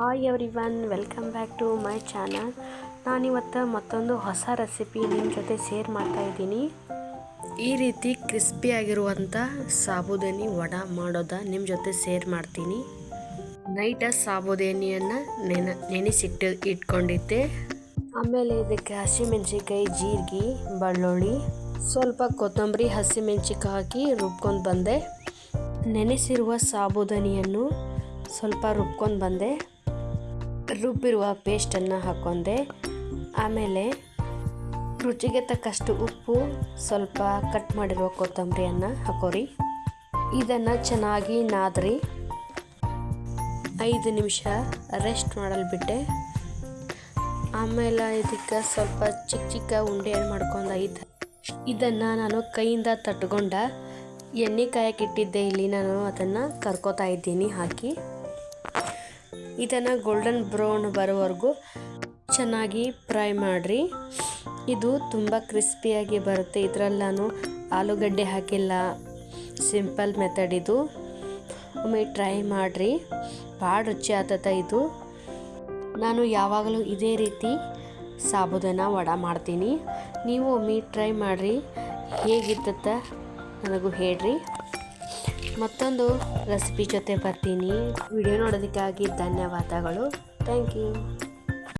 Hi everyone welcome back to my channel ನಾನಿವತ್ತು ಮತ್ತೊಂದು ಹೊಸ ರೆಸಿಪಿ ನಿಮ್ಮ ಜೊತೆ ಶೇರ್ ಮಾಡ್ತಾ ಇದ್ದೀನಿ. ಈ ರೀತಿ ಕ್ರಿಸ್ಪಿಯಾಗಿರುವಂಥ ಸಾಬುದಾನಿ ವಡ ಮಾಡೋದ ನಿಮ್ಮ ಜೊತೆ ಶೇರ್ ಮಾಡ್ತೀನಿ. ನೈಟ ಸಾಬುದಾನಿಯನ್ನು ನೆನ, ನೆನೆಸಿಟ್ಟು ಇಟ್ಕೊಂಡಿದ್ದೆ. ಆಮೇಲೆ ಇದಕ್ಕೆ ಹಸಿಮೆಣಸಿನ್ಕಾಯಿ, ಜೀರಿಗೆ, ಬೆಳ್ಳುಳ್ಳಿ, ಸ್ವಲ್ಪ ಕೊತ್ತಂಬರಿ, ಹಸಿಮೆಣಸಿನ್ಕಾಯಿ ಹಾಕಿ ರುಬ್ಕೊಂಡು ಬಂದೆ. ನೆನೆಸಿರುವ ಸಾಬುದಾನಿಯನ್ನು ಸ್ವಲ್ಪ ರುಬ್ಕೊಂಡು ಬಂದೆ. ರುಬ್ಬಿರುವ ಪೇಸ್ಟನ್ನು ಹಾಕೊಂಡೆ. ಆಮೇಲೆ ರುಚಿಗೆ ತಕ್ಕಷ್ಟು ಉಪ್ಪು, ಸ್ವಲ್ಪ ಕಟ್ ಮಾಡಿರುವ ಕೊತ್ತಂಬರಿಯನ್ನು ಹಾಕೋರಿ. ಇದನ್ನು ಚೆನ್ನಾಗಿ ನಾದ್ರಿ. ಐದು ನಿಮಿಷ ರೆಸ್ಟ್ ಮಾಡಲು ಬಿಟ್ಟೆ ಆಮೇಲೆ ಇದಕ್ಕೆ ಸ್ವಲ್ಪ ಚಿಕ್ಕ ಚಿಕ್ಕ ಉಂಡೆ ಮಾಡ್ಕೊಂಡು ಐದು ಇದನ್ನು ನಾನು ಕೈಯಿಂದ ತಟ್ಕೊಂಡ. ಎಣ್ಣೆ ಕಾಯಕ್ಕೆ ಇಟ್ಟಿದ್ದೆ, ಇಲ್ಲಿ ನಾನು ಅದನ್ನು ಕರ್ಕೋತಾ ಇದ್ದೀನಿ, ಹಾಕಿ. ಇದನ್ನು ಗೋಲ್ಡನ್ ಬ್ರೌನ್ ಬರೋವರೆಗೂ ಚೆನ್ನಾಗಿ ಫ್ರೈ ಮಾಡಿರಿ. ಇದು ತುಂಬ ಕ್ರಿಸ್ಪಿಯಾಗಿ ಬರುತ್ತೆ. ಇದರಲ್ಲಿ ನಾನು ಆಲೂಗಡ್ಡೆ ಹಾಕಿಲ್ಲ. ಸಿಂಪಲ್ ಮೆಥಡ್ ಇದು. ಒಮ್ಮೆ ಟ್ರೈ ಮಾಡಿರಿ. ಭಾಳ ರುಚಿ ಆತತ ಇದು. ನಾನು ಯಾವಾಗಲೂ ಇದೇ ರೀತಿ ಸಾಬುದನ ವಡ ಮಾಡ್ತೀನಿ. ನೀವು ಒಮ್ಮೆ ಟ್ರೈ ಮಾಡಿರಿ. ಹೇಗಿರ್ತತ ನನಗೂ ಹೇಳ್ರಿ. ಮತ್ತೊಂದು ರೆಸಿಪಿ ಜೊತೆ ಬರ್ತೀನಿ. ವಿಡಿಯೋ ನೋಡೋದಕ್ಕಾಗಿ ಧನ್ಯವಾದಗಳು. Thank you